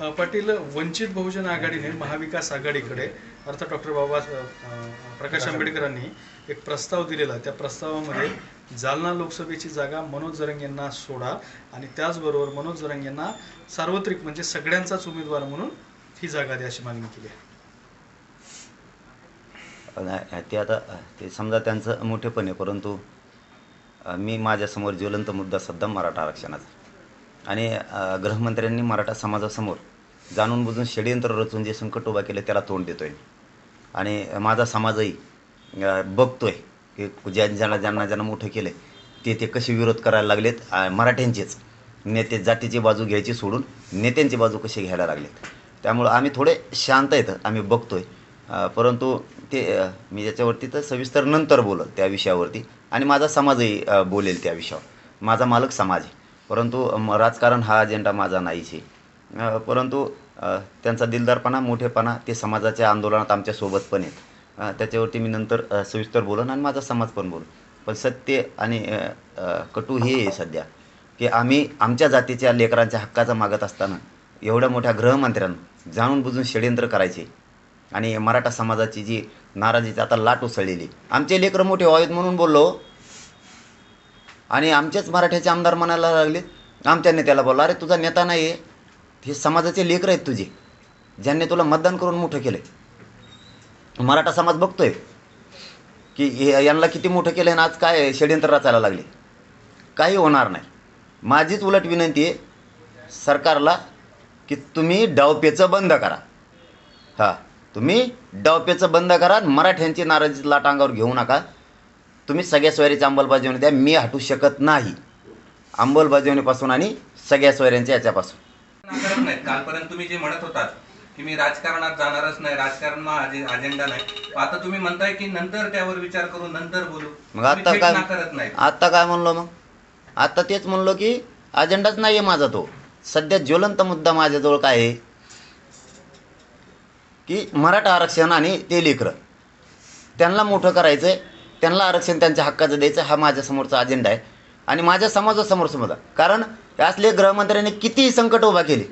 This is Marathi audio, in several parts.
अ, पाटील वंचित बहुजन आघाडीने महाविकास आघाडीकडे अर्थात डॉक्टर बाबा प्रकाश आंबेडकरांनी एक प्रस्ताव दिलेला त्या प्रस्तावामध्ये जालना लोकसभेची जागा मनोज जरंग यांना सोडा आणि त्याचबरोबर मनोज जरंग यांना सार्वत्रिक म्हणजे सगळ्यांचाच उमेदवार म्हणून ही जागा द्या अशी मागणी केली आहे. ते आता ते समजा त्यांचं मोठेपण आहे परंतु अ, मी माझ्यासमोर ज्वलंत मुद्दा सध्या मराठा आरक्षणाचा. आणि गृहमंत्र्यांनी मराठा समाजासमोर जाणून बुजून षडयंत्र रचून जे संकट उभा केलं त्याला तोंड देतोय. आणि माझा समाजही बघतोय की ज्या ज्यांना ज्यांना ज्यांना मोठं केलं ते ते कसे विरोध करायला लागलेत मराठ्यांचेच. नेते जातीची बाजू घ्यायची सोडून नेत्यांची बाजू कशी घ्यायला लागलेत. त्यामुळं आम्ही थोडे शांत आहेत आम्ही बघतोय. परंतु ते मी याच्यावरती तर सविस्तर नंतर बोलत त्या विषयावरती. आणि माझा समाजही बोलेल त्या विषयावर. माझा मालक समाज आहे. परंतु राजकारण हा अजेंडा माझा नाहीच आहे परंतु त्यांचा दिलदारपणा मोठेपणा ते समाजाच्या आंदोलनात आमच्यासोबत पण आहेत. त्याच्यावरती मी नंतर सविस्तर बोलन आणि माझा समाज पण बोलू पण सत्य आणि कटू हे आहे सध्या की आम्ही आमच्या जातीच्या लेकरांच्या हक्काचा मागत असताना एवढ्या मोठ्या गृहमंत्र्यांना जाणून बुजून षडयंत्र करायचे. आणि मराठा समाजाची जी नाराजीची आता लाट उसळलेली. आमचे लेकरं मोठे व्हावेत म्हणून बोललो. आणि आमचेच मराठ्याचे आमदार म्हणायला लागले आमच्या नेत्याला बोलला अरे तुझा नेता नाही आहे हे समाजाचे लेकर आहेत तुझे ज्यांनी तुला मतदान करून मोठं केलं आहे मराठा समाज बघतोय की हे यांना किती मोठं केलं आणि आज काय षडयंत्र रचायला लागले. काही होणार नाही. माझीच उलट विनंती आहे सरकारला की तुम्ही डावपेचं बंद करा. हां तुम्ही डावपेचं बंद करा आणि मराठ्यांची नाराजी लाट अंगावर घेऊ नका. तुम्ही सगळ्या सोयरीची अंमलबजावणी द्या. मी हटू शकत नाही. अंमलबजावणीपासून आणि सगळ्या सोयऱ्यांच्या याच्यापासून. नाकारत नाहीत. कालपर्यंत तुम्ही जे म्हणत होतात की मी राजकारणात जाणारच नाही राजकारण हा अजे- अजेंडा नाही. आता तुम्ही म्हणताय की नंतर त्यावर विचार करू नंतर बोलू. मग तुम्ही आता थेट काय नाकारत नाही आत्ता काय म्हणलो मग? आत्ता तेच म्हणलो की अजेंडाच नाही आहे माझा तो. सध्या ज्वलंत मुद्दा माझ्याजवळ काय आहे? की मराठा आरक्षण आणि ते लेकरं. त्यांना मोठं करायचं आहे त्यांना आरक्षण त्यांच्या हक्काचं द्यायचं हा माझ्यासमोरचा अजेंडा आहे. आणि माझ्या समाजासमोर समजा कारण असले गृहमंत्र्यांनी कितीही संकट उभा केले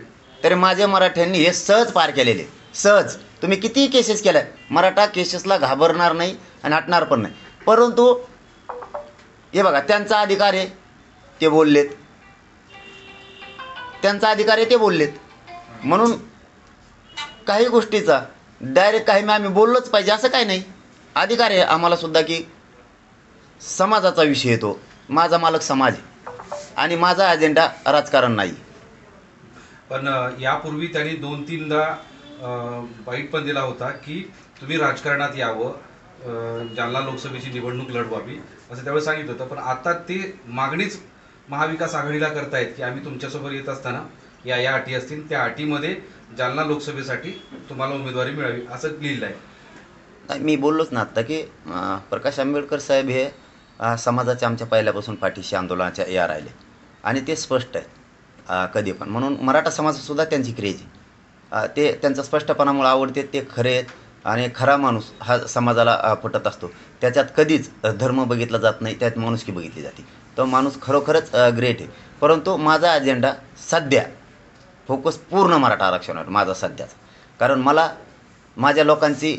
तरी माझ्या मराठ्यांनी हे सहज पार केलेले. सहज. तुम्ही कितीही केसेस केल्या मराठा केसेसला घाबरणार नाही आणि हटणार पण नाही. परंतु हे बघा त्यांचा अधिकार आहे ते बोललेत. त्यांचा अधिकार आहे ते बोललेत. म्हणून काही गोष्टीचा डायरेक्ट काही आम्ही बोललोच पाहिजे असं काही नाही. अधिकार आहे आम्हाला सुद्धा की समाजाचा विषय येतो. माझा मालक समाज आहे. आणि माझा अजेंडा राजकारण नाही. पण यापूर्वी त्यांनी दोन तीनदा बाईट पण दिला होता की तुम्ही राजकारणात यावं. जालना लोकसभेची निवडणूक लढवावी असं त्यावेळी सांगितलं होतं. पण आता ते मागणीच महाविकास आघाडीला करतायत की आम्ही तुमच्यासोबत येत असताना या या अटी असतील. त्या अटीमध्ये जालना लोकसभेसाठी तुम्हाला उमेदवारी मिळावी असं लिहिलं आहे मी बोललोच ना आत्ता की प्रकाश आंबेडकर साहेब हे समाजाच्या आमच्या पहिल्यापासून पाठीशी आंदोलनाच्या या राहिले. आणि ते स्पष्ट आहे कधी पण. म्हणून मराठा समाजातसुद्धा त्यांची क्रेज आहे ते त्यांचा स्पष्टपणामुळे आवडते ते खरे आहेत. आणि खरा माणूस हा समाजाला पटत असतो. त्याच्यात कधीच धर्म बघितला जात नाही त्यात माणुसकी बघितली जाते. तो माणूस खरोखरच ग्रेट आहे. परंतु माझा अजेंडा सध्या फोकस पूर्ण मराठा आरक्षणावर माझा सध्याचा. कारण मला माझ्या लोकांची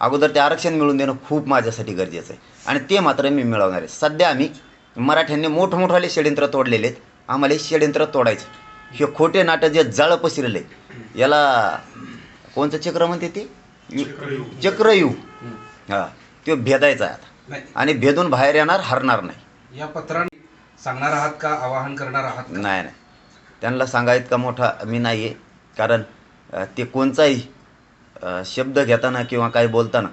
अगोदर ते आरक्षण मिळवून देणं खूप माझ्यासाठी गरजेचं आहे. आणि ते मात्र मी मिळवणार आहे. सध्या आम्ही मराठ्यांनी मोठमोठाले षडयंत्र तोडलेले आहेत. आम्हाला हे षडयंत्र तोडायचं हे खोटे नाटक जे जाळं पसरले याला कोणतं चक्र म्हणते ते? चक्रयू हां तो भेदायचा आहे आता. आणि भेदून बाहेर येणार हरणार नाही. या पत्राने सांगणार आहात का आवाहन करणार आहात का? नाही नाही. त्यांना सांगा इतका मोठा मी नाही आहे कारण ते कोणताही अ, शब्द घेताना किंवा काही बोलताना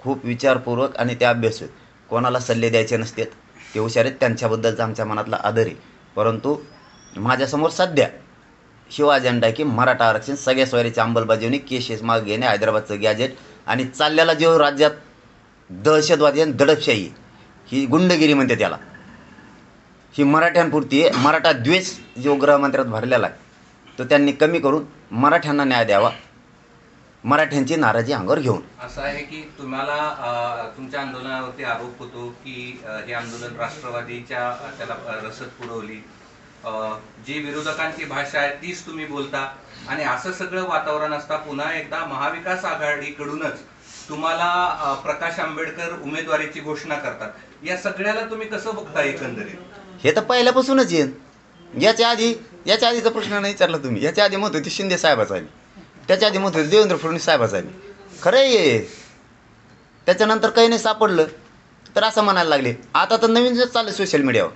खूप विचारपूर्वक आणि ते अभ्यास आहेत कोणाला सल्ले द्यायचे नसतात ते हुशार आहेत त्यांच्याबद्दलचा आमच्या मनातला आदर आहे. परंतु माझ्यासमोर सध्या शिवा अजेंडा आहे की मराठा आरक्षण सगळ्या सोयरीची अंमलबजावणी केसेस माग घेणे हैदराबादचं गॅजेट आणि चाललेला जो राज्यात दहशतवादी आणि दडपशाही ही गुंडगिरी म्हणते त्याला. ही मराठ्यांपुरती आहे. मराठा द्वेष जो गृहमंत्र्यात भरलेला आहे तो त्यांनी कमी करून मराठ्यांना न्याय द्यावा. मराठ्यांची नाराजी अंगावर घेऊन. असं आहे की तुम्हाला तुमच्या आंदोलनावरती आरोप होतो की हे आंदोलन राष्ट्रवादीच्या त्याला रसद पुरवली. जी विरोधकांची भाषा आहे तीच तुम्ही बोलता. आणि असं सगळं वातावरण असता पुन्हा एकदा महाविकास आघाडीकडूनच तुम्हाला प्रकाश आंबेडकर उमेदवारीची घोषणा करतात. या सगळ्याला तुम्ही कसं बघता एकंदरीत? हे तर पहिल्यापासूनच येईल याच्या आधी याच्या आधीचा प्रश्न नाही विचारला तुम्ही. याच्या आधी म्हणत होते शिंदे साहेबाचा त्याच्या आधी म्हणत होते देवेंद्र फडणवीस साहेबाचा आहे खरं आहे त्याच्यानंतर काही नाही सापडलं. तर असं म्हणायला लागले. आता तर नवीन चाललं सोशल मीडियावर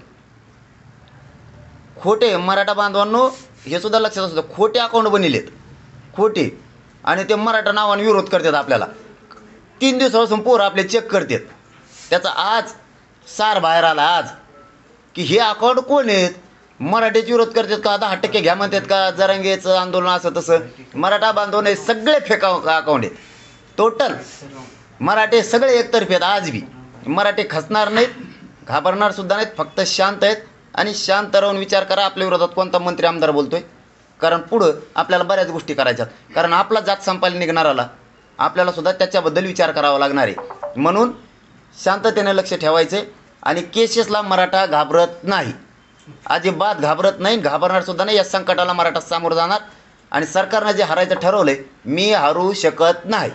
खोटे मराठा बांधवांनो हे सुद्धा लक्षात असतं खोटे अकाउंट बनलेत खोटे. आणि ते मराठा नावाने विरोध करतात आपल्याला. तीन दिवसापासून पोरं आपले चेक करतात. त्याचा आज सार बाहेर आला आज. की हे अकाउंट कोण आहेत? मराठीचे विरोध करतात का? दहा टक्के घ्या म्हणतात का? जरांगेचं आंदोलन असं तसं. मराठा बांधवने सगळे फेकाव अकाउंट आहेत. टोटल मराठे सगळे एकतर्फी आहेत आज बी. मराठी खचणार नाहीत घाबरणार सुद्धा नाहीत फक्त शांत आहेत. आणि शांत राहून विचार करा आपल्या विरोधात कोणता मंत्री आमदार बोलतोय? कारण पुढं आपल्याला बऱ्याच गोष्टी करायच्यात. कारण आपला जात संपायला निघणार आला आपल्याला सुद्धा त्याच्याबद्दल विचार करावा लागणार आहे. म्हणून शांततेने लक्ष ठेवायचे आणि केसेसला मराठा घाबरत नाही. अजिबात घाबरत नाही घाबरणार सुद्धा नाही. या संकटाला मराठा सामोरं जाणार. आणि सरकारनं जे हरायचं ठरवलंय मी हरू शकत नाही.